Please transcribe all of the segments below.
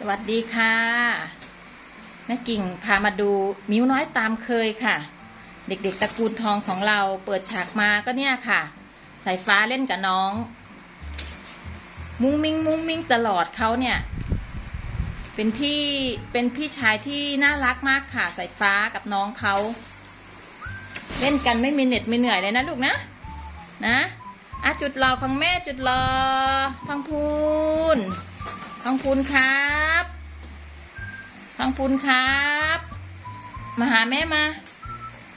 สวัสดีค่ะ แม่กิ่งพามาดูมิ้วน้อยตามเคยค่ะ เด็กๆตระกูลทองของเราเปิดฉากมาก็เนี่ยค่ะ สายฟ้าเล่นกับน้อง มุ้งมิ้งมุ้งมิ้งตลอดเขาเนี่ย เป็นพี่เป็นพี่ชายที่น่ารักมากค่ะ สายฟ้ากับน้องเขาเล่นกันไม่มีเหน็ดไม่เหนื่อยเลยนะลูกนะนะอะจุดรอของแม่จุดรอทองพูน ทองพูนครับทองพูนครับ มาหาแม่มา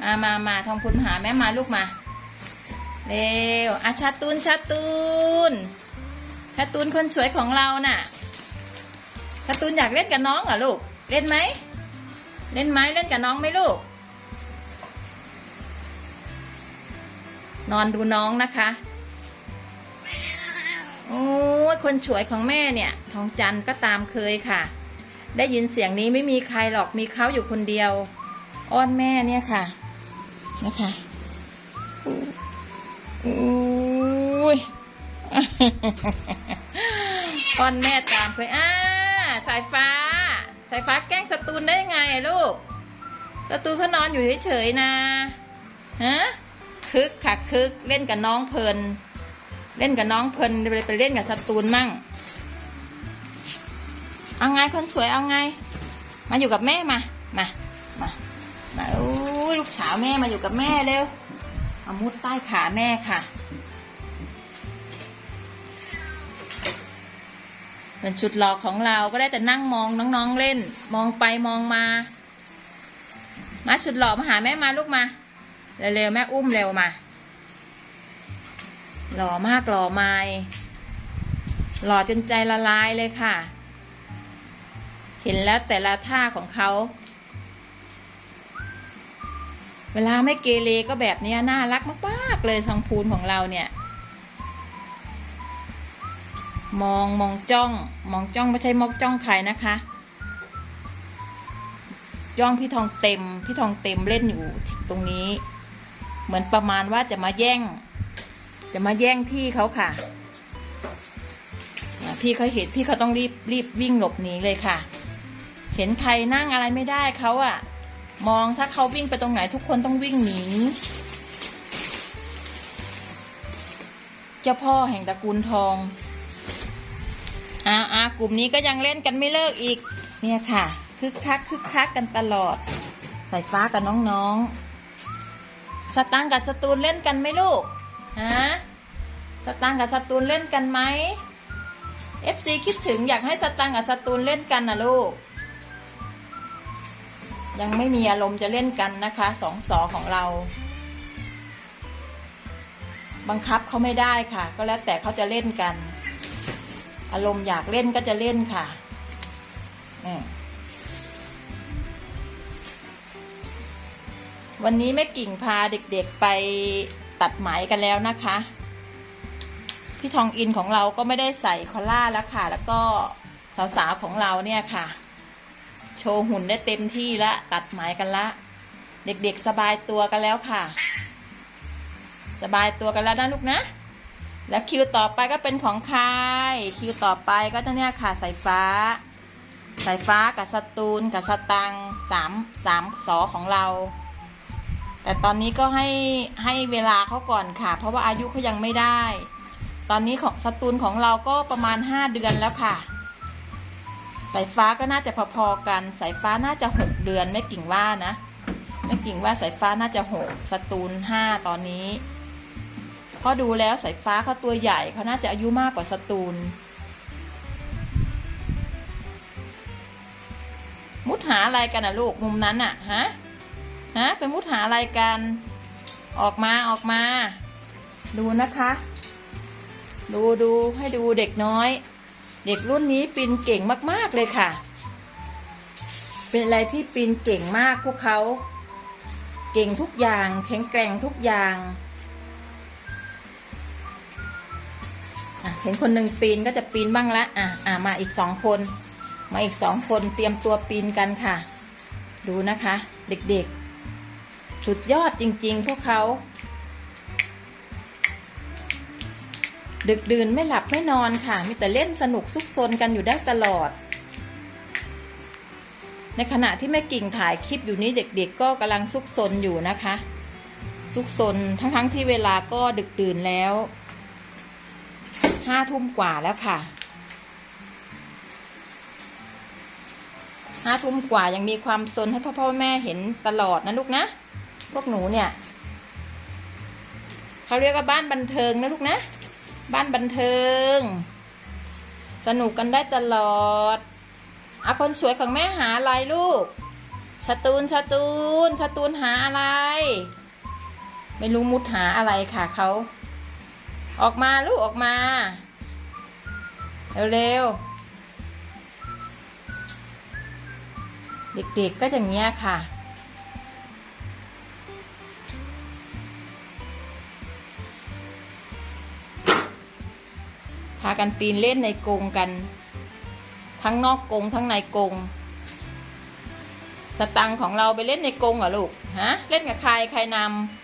มามามาทองพูนหาแม่มาลูกมา เร็วอาชาตูนชาตูนชาตูนคนสวยของเราน่ะชาตูนอยากเล่นกับน้องเหรอลูก เล่นไหม เล่นไหมเล่นกับน้องไหมลูกนอนดูน้องนะคะ โอ้คนสวยของแม่เนี่ย ทองจันก็ตามเคยค่ะ ได้ยินเสียงนี้ไม่มีใครหรอกมีเขาอยู่คนเดียว อ้อนแม่เนี่ยค่ะ นะคะอุ้ยอ้อนแม่ตามเคยอ่าสายฟ้า สายฟ้าแกล้งสตูนได้ไงลูกสตูนเขานอนอยู่เฉยๆนะฮะคึกค่ะคึกเล่นกับน้องเพลิน เล่นกับน้องเพลินไปไปเล่นกับสตูนมั่ง เอาไงคนสวยเอาไง มาอยู่กับแม่มา มา มา มาโอ้ลูกสาวแม่มาอยู่กับแม่เร็ว เอามุดใต้ขาแม่ค่ะเป็นชุดหลอกของเราก็ได้แต่นั่งมองน้องๆเล่น มองไปมองมา มาชุดหล่อมาหาแม่มาลูกมา เร็วๆแม่อุ้มเร็วมา หล่อมากหล่อไม้หล่อจนใจละลายเลยค่ะ เห็นแล้วแต่ละท่าของเขา เวลาไม่เกเรก็แบบนี้น่ารักมากๆเลยทองพูนของเราเนี่ย มองมองจ้อง มองจ้องไม่ใช่มองจ้องใครนะคะ จ้องพี่ทองเต็ม พี่ทองเต็มเล่นอยู่ตรงนี้ เหมือนประมาณว่าจะมาแย่ง จะมาแย่งที่เขาค่ะ พี่เขาเห็นพี่เขาต้องรีบรีบวิ่งหลบหนีเลยค่ะ เห็นใครนั่งอะไรไม่ได้เขาอะมองถ้าเขาวิ่งไปตรงไหนทุกคนต้องวิ่งหนี เจ้าพ่อแห่งตระกูลทองอ่าอ่ากลุ่มนี้ก็ยังเล่นกันไม่เลิกอีก เนี่ยค่ะคึกคักคึกคักกันตลอดสายฟ้ากับน้องๆ สตังค์กับสตูนเล่นกันไหมลูก ฮะสตังกับสตูนเล่นกันไหม FC คิดถึงอยากให้สตังกับสตูนเล่นกันนะลูก ยังไม่มีอารมณ์จะเล่นกันนะคะสองสอของเรา บังคับเขาไม่ได้ค่ะ ก็แล้วแต่เขาจะเล่นกัน อารมณ์อยากเล่นก็จะเล่นค่ะอืวันนี้แม่กิ่งพาเด็กๆไป ตัดไหมกันแล้วนะคะ พี่ทองอินของเราก็ไม่ได้ใส่คอล่าแล้วค่ะ แล้วก็สาวๆของเราเนี่ยค่ะ โชว์หุ่นได้เต็มที่ละ ตัดไหมกันละ เด็กๆสบายตัวกันแล้วค่ะ สบายตัวกันแล้วนะลูกนะ แล้วคิวต่อไปก็เป็นของใครคิวต่อไปก็จะเนี่ยค่ะสายฟ้าสายฟ้ากับสตูนกับสตังสามสามสอของเรา แต่ตอนนี้ก็ให้ให้เวลาเขาก่อนค่ะ เพราะว่าอายุเขายังไม่ได้ ตอนนี้ของสตูนของเราก็ประมาณห้าเดือนแล้วค่ะ สายฟ้าก็น่าจะพอๆกัน สายฟ้าน่าจะหกเดือนไม่กิ่งว่านะไม่กิ่งว่าสายฟ้าน่าจะหกสตูนห้าตอนนี้พราะดูแล้วสายฟ้าเขาตัวใหญ่เขาน่าจะอายุมากกว่าสตูนมุดหาอะไรกันอะลูกมุมนั้นอะฮะ ฮะไปมุดหาอะไรกัน ออกมาออกมา ดูนะคะ ดูดูให้ดูเด็กน้อย เด็กรุ่นนี้ปีนเก่งมาก ๆ เลยค่ะ เป็นอะไรที่ปีนเก่งมากพวกเขา เก่งทุกอย่าง แข็งแกร่งทุกอย่างเห็นคนหนึ่งปีนก็จะปีนบ้างละอะอะมาอีกสองคน มาอีกสองคนเตรียมตัวปีนกันค่ะ ดูนะคะ เด็กๆ สุดยอดจริง ๆ พวกเขา ดึกดื่นไม่หลับไม่นอนค่ะ มีแต่เล่นสนุกซุกซนกันอยู่ได้ตลอด ในขณะที่แม่กิ่งถ่ายคลิปอยู่นี้เด็กๆ ก็กำลังซุกซนอยู่นะคะ ซุกซนทั้งๆที่เวลาก็ดึกดื่นแล้วห้าทุ่มกว่าแล้วค่ะห้าทุ่มกว่ายังมีความซนให้พ่อพ่อแม่เห็นตลอดนะลูกนะ พวกหนูเนี่ยเขาเรียกว่าบ้านบันเทิงนะลูกนะ บ้านบันเทิง สนุกกันได้ตลอดอาคนสวยของแม่หาอะไรลูกชาตูนชาตูนชาตูนหาอะไร ไม่รู้มุดหาอะไรค่ะเขาออกมาลูกออกมาเร็วๆเด็กๆก็อย่างเงี้ยค่ะากันปีนเล่นในกรงกัน ทั้งนอกกรงทั้งในกรงสตังของเราไปเล่นในกรงเหรอลูกฮะเล่นกับใครใครนำ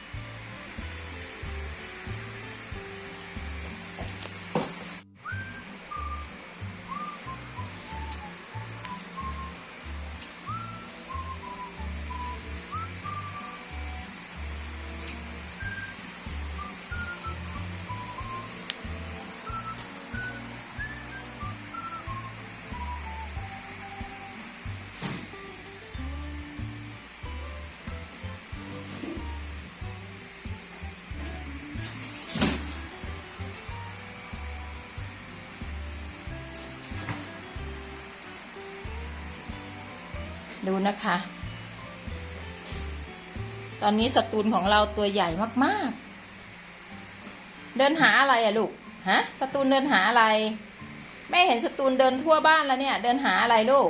ดูนะคะ ตอนนี้สตูนของเราตัวใหญ่มากๆ เดินหาอะไรอะลูก ฮะ สตูนเดินหาอะไร แม่เห็นสตูนเดินทั่วบ้านแล้วเนี่ย เดินหาอะไรลูก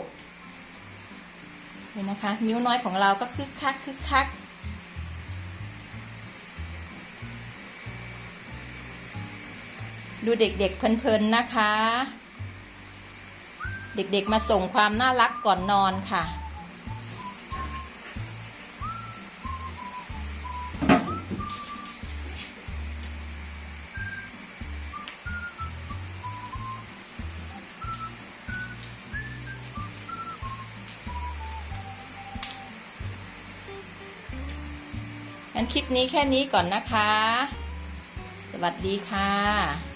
เห็นนะคะ นิ้วน้อยของเราก็คึกคักคึกคักดูเด็กๆเพลินๆนะคะ เด็กๆมาส่งความน่ารักก่อนนอนค่ะ งั้นคลิปนี้แค่นี้ก่อนนะคะ สวัสดีค่ะ